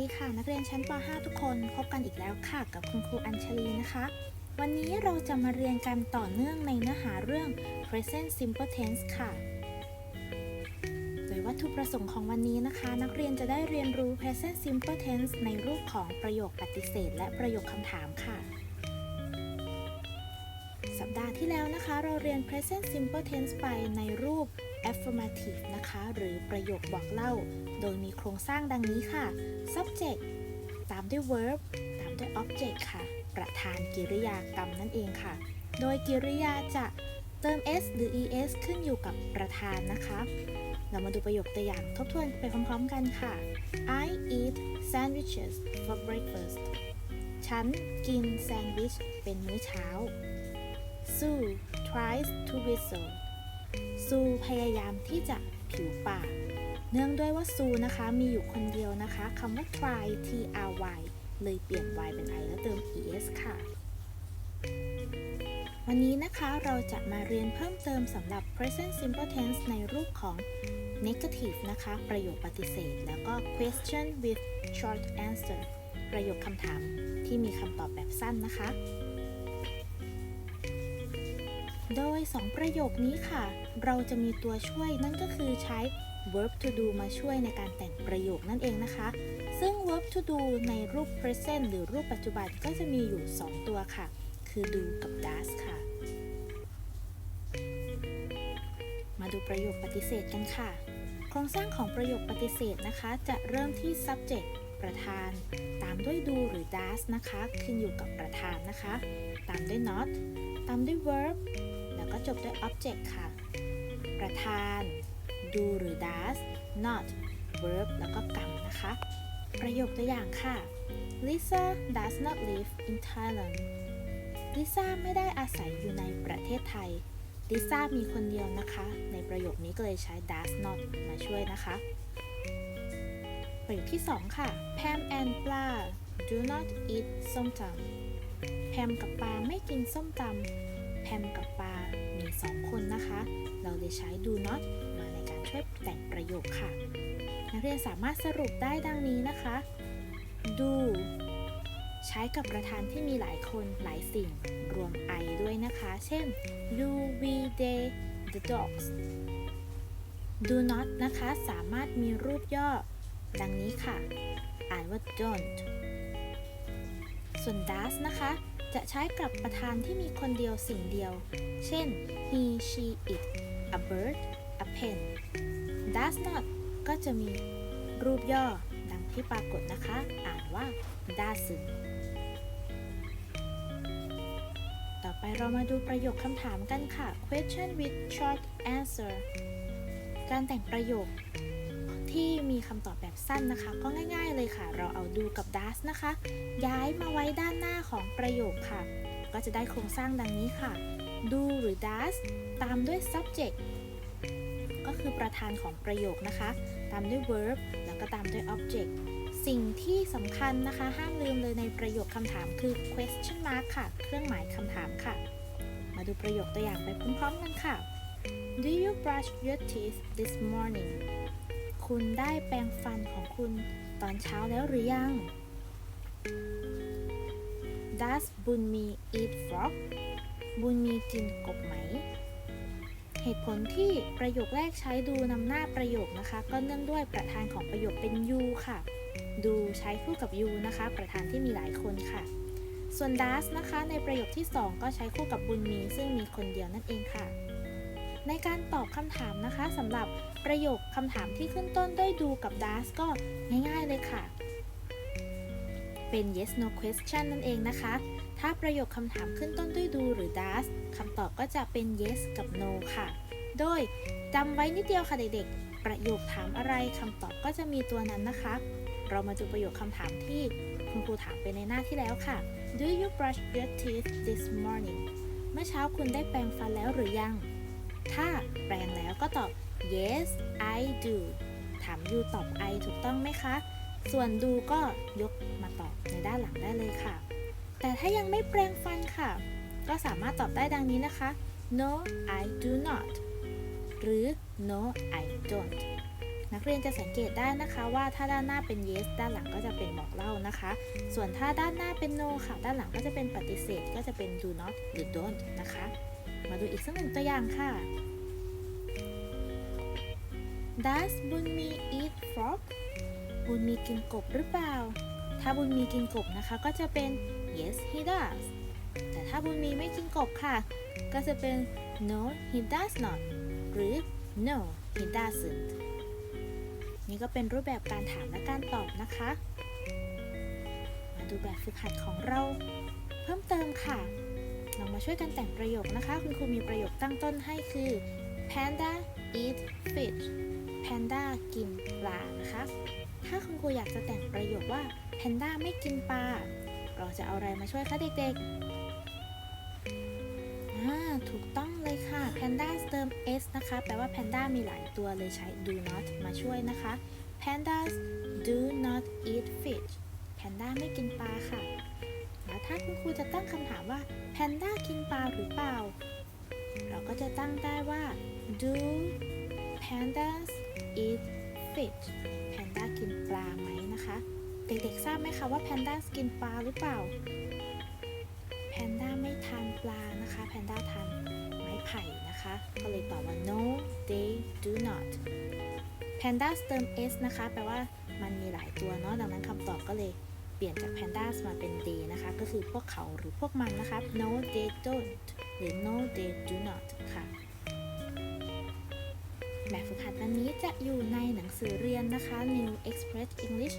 ดีค่ะ นักเรียนชั้นป .5 ทุกคนพบกันอีกแล้วค่ะ กับคุณครูอัญชลีนะคะ วันนี้เราจะมาเรียนกันต่อเนื่องในเนื้อหาเรื่อง present simple tense ค่ะ โดยวัตถุประสงค์ของวันนี้นะคะ นักเรียนจะได้เรียนรู้ present simple tense ในรูปของประโยคปฏิเสธ และประโยคคำถามค่ะ ดาห์ที่แล้วนะคะ เราเรียน present simple tense ไปในรูป affirmative นะคะ หรือประโยคบอกเล่า โดยมีโครงสร้างดังนี้ค่ะ subject ตามด้วย verb ตามด้วย object ค่ะ ประธานกริยากรรมนั่นเองค่ะ โดยกริยาจะเติม s หรือ es ขึ้นอยู่กับประธานนะคะ เรามาดูประโยคตัวอย่างทบทวนไปพร้อมๆกันค่ะ I eat sandwiches for breakfast ฉันกินแซนด์วิชเป็นมื้อเช้า Sue tries to whistle ซูพยายามที่จะผิวปาก เนื่องด้วยว่าซูนะคะมีอยู่คนเดียวนะคะคำว่า try t r y เลยเปลี่ยน y เป็น i แล้วเติม es ค่ะ วันนี้นะคะเราจะมาเรียนเพิ่มเติมสำหรับ present simple tense ในรูปของ negative นะคะ ประโยคปฏิเสธ แล้วก็ question with short answer ประโยคคำถามที่มีคำตอบแบบสั้นนะคะ โดย 2 ประโยคนี้ค่ะ เราจะมีตัวช่วยนั่นก็คือใช้ verb to do มาช่วยในการแต่งประโยคนั่นเองนะคะ ซึ่ง verb to do ในรูป present หรือรูปปัจจุบันก็จะมีอยู่ 2 ตัวค่ะ คือ do กับ does ค่ะ มาดูประโยคปฏิเสธกันค่ะ โครงสร้างของประโยคปฏิเสธนะคะ จะเริ่มที่ subject ประธาน ตามด้วย do หรือ does นะคะ ขึ้นอยู่กับประธานนะคะ ตามด้วย not ตามด้วย verb ก็จบด้วย object ค่ะ ประธาน do หรือ does not verb แล้วก็กรรมนะคะ ประโยคตัวอย่างค่ะ Lisa does not live in Thailand ลิซ่าไม่ได้อาศัยอยู่ในประเทศไทย ลิซ่ามีคนเดียวนะคะ ในประโยคนี้ก็เลยใช้ does not มาช่วยนะคะ ประโยคที่ 2 ค่ะ Pam and ปลา do not eat ส้มตำแพมกับปาไม่กินส้มตำ แพมกับปา มี2คนนะคะ เราเลยใช้ do not มาในการช่วยแต่งประโยคค่ะ นักเรียนสามารถสรุปได้ดังนี้นะคะ do ใช้กับประธานที่มีหลายคนหลายสิ่งรวม I ด้วยนะคะ เช่น you we they the dogs do not นะคะ สามารถมีรูปย่อ ดังนี้ค่ะ อ่านว่า don't ส่วน does นะคะ จะใช้กับประธานที่มีคนเดียวสิ่งเดียว เช่น he she it a bird a pen does not ก็จะมีรูปย่อดังที่ปรากฏนะคะ อ่านว่า doesn't ต่อไปเรามาดูประโยคคำถามกันค่ะ question with short answer การแต่งประโยค ที่มีคำตอบแบบสั้นนะคะ ก็ง่าย ๆ เลยค่ะ เราเอาดูกับ does นะคะ ย้ายมาไว้ด้านหน้าของประโยคค่ะ ก็จะได้โครงสร้างดังนี้ค่ะ do หรือ does ตามด้วย subject ก็คือประธานของประโยคนะคะ ตามด้วย verb แล้วก็ตามด้วย object สิ่งที่สำคัญนะคะ ห้ามลืมเลยในประโยคคำถามคือ question mark ค่ะ เครื่องหมายคำถามค่ะ มาดูประโยคตัวอย่างไปพร้อมๆกันค่ะ Do you brush your teeth this morning คุณได้แปรงฟันของคุณตอนเช้าแล้วหรือยัง Does บุญมี eat frog บุญมีกินกบไหม เหตุผลที่ประโยคแรกใช้ดูนำหน้าประโยคนะคะ ก็เนื่องด้วยประธานของประโยคเป็น you ค่ะ ดูใช้คู่กับ you นะคะ ประธานที่มีหลายคนค่ะ ส่วน does นะคะ ในประโยคที่ 2 ก็ใช้คู่กับบุญมี ซึ่งมีคนเดียวนั่นเองค่ะ ในการตอบคำถามนะคะสำหรับ ประโยคคำถามที่ขึ้นต้นด้วยดูกับ does ก็ง่ายๆเลยค่ะ เป็น yes no question นั่นเองนะคะ ถ้าประโยคคำถามขึ้นต้นด้วยดูหรือ does คำตอบก็จะเป็น yes กับ no ค่ะ โดยจำไว้นิดเดียวค่ะเด็กๆ ประโยคถามอะไรคำตอบก็จะมีตัวนั้นนะคะ เรามาดูประโยคคำถามที่คุณครูถามไปในหน้าที่แล้วค่ะ Do you brush your teeth this morning เมื่อเช้าคุณได้แปรงฟันแล้วหรือยัง ถ้าแปรงแล้วก็ตอบ yes I do ถาม you ตอบ I ถูกต้องไหมคะ ส่วน do ก็ยกมาตอบในด้านหลังได้เลยค่ะ แต่ถ้ายังไม่แปรงฟันค่ะ ก็สามารถตอบได้ดังนี้นะคะ no I do not หรือ no I don't นักเรียนจะสังเกตได้นะคะว่าถ้าด้านหน้าเป็น yes ด้านหลังก็จะเป็นบอกเล่านะคะ ส่วนถ้าด้านหน้าเป็น no ค่ะ ด้านหลังก็จะเป็นปฏิเสธ ก็จะเป็น do not หรือ don't นะคะ ดูอีกสักหนึ่งตัวอย่างค่ะ Does บุญมี eat frog บุญมีกินกบหรือเปล่า ถ้าบุญมีกินกบนะคะก็จะเป็น yes he does แต่ถ้าบุญมีไม่กินกบค่ะ ก็จะเป็น no he does not หรือ no he doesn't นี่ก็เป็นรูปแบบการถามและการตอบนะคะ มาดูแบบฝึกหัดของเรา เพิ่มเติมค่ะ ลองมาช่วยกันแต่งประโยคนะคะ คุณครูมีประโยคตั้งต้นให้คือ panda eat fish panda กินปลานะคะ ถ้าคุณครูอยากจะแต่งประโยคว่า panda ไม่กินปลา เราจะเอาอะไรมาช่วยคะเด็กๆถูกต้องเลยค่ะ panda เติม s นะคะ แปลว่า panda มีหลายตัวเลยใช้ do not มาช่วยนะคะ pandas do not eat fish panda ไม่กินปลาค่ะ ถ้าคุณครูจะตั้งคำถามว่า panda กินปลาหรือเปล่า เราก็จะตั้งได้ว่า do pandas eat fish panda กินปลาไหมนะคะ เด็กๆทราบไหมคะว่า pandas กินปลาหรือเปล่า panda ไม่ทานปลานะคะ panda ทานไม้ไผ่นะคะ ก็เลยตอบว่า no they do not pandas เติม s นะคะ แปลว่ามันมีหลายตัวเนาะ ดังนั้นคำตอบก็เลย ปลี่ยนจาก pandas มาเป็น they นะคะ ก็คือพวกเขาหรือพวกมันนะคะ no they don't หรือ no they do not ค่ะ แบบฝึกหัดวันนี้จะอยู่ในหนังสือเรียนนะคะ New Express English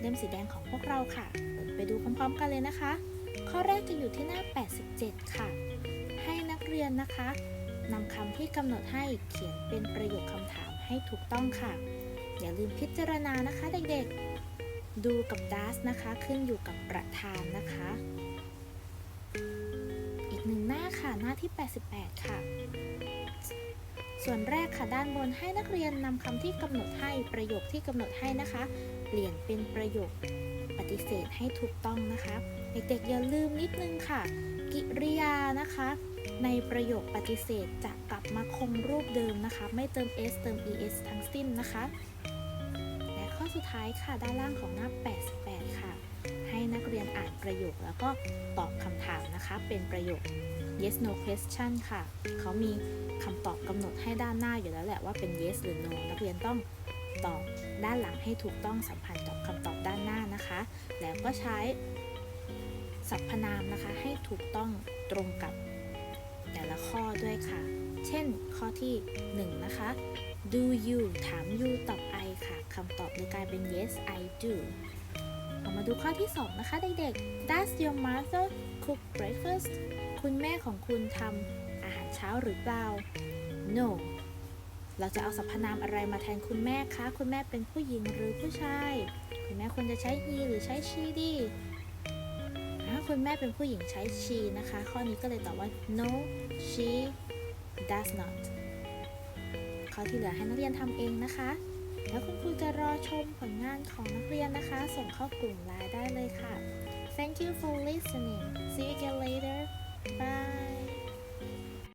เล่มสีแดงของพวกเราค่ะ ไปดูพร้อมๆกันเลยนะคะ ข้อแรกจะอยู่ที่หน้า 87 ค่ะ ให้นักเรียนนะคะนำคำที่กำหนดให้เขียนเป็นประโยคคำถามให้ถูกต้องค่ะ อย่าลืมพิจารณานะคะเด็กๆ ดูกับ does นะคะขึ้นอยู่กับประธานนะคะ อีกหนึ่งหน้าค่ะหน้าที่ 88 ค่ะ ส่วนแรกค่ะด้านบนให้นักเรียนนำคำที่กำหนดให้ประโยคที่กำหนดให้นะคะ เปลี่ยนเป็นประโยคปฏิเสธให้ถูกต้องนะคะเด็กๆอย่าลืมนิดนึงค่ะ กิริยานะคะ ในประโยคปฏิเสธจะกลับมาคงรูปเดิมนะคะ ไม่เติม s เติม es ทั้งสิ้นนะคะ สุดท้ายค่ะ ด้านล่างของหน้า 88 ค่ะ ให้นักเรียนอ่านประโยคแล้วก็ตอบคำถามนะคะ เป็นประโยค yes no question ค่ะ เขามีคำตอบกำหนดให้ด้านหน้าอยู่แล้วแหละว่าเป็น yes หรือ no นักเรียนต้องตอบด้านหลังให้ถูกต้องสัมพันธ์กับคำตอบด้านหน้านะคะ แล้วก็ใช้สรรพนามนะคะ ให้ถูกต้องตรงกับแต่ละข้อด้วยค่ะ เช่นข้อที่ 1 นะคะ do you ถาม you ตอบ คำตอบเลยกลายเป็น yes I do เอามาดูข้อที่ 2 นะคะเด็กๆ Does your mother cook breakfast คุณแม่ของคุณทำอาหารเช้าหรือเปล่า No เราจะเอาสรรพนามอะไรมาแทนคุณแม่คะ คุณแม่เป็นผู้หญิงหรือผู้ชาย คุณแม่ควรจะใช้ he หรือใช้ she ดีอ่าคุณแม่เป็นผู้หญิงใช้ she นะคะ ข้อนี้ก็เลยตอบว่า no she does not ข้อที่เหลือให้นักเรียนทำเองนะคะ แล้วคุณครูจะรอชมผลงานของนักเรียนนะคะ ส่งเข้ากลุ่มไลน์ได้เลยค่ะ Thank you for listening. See you again later. Bye.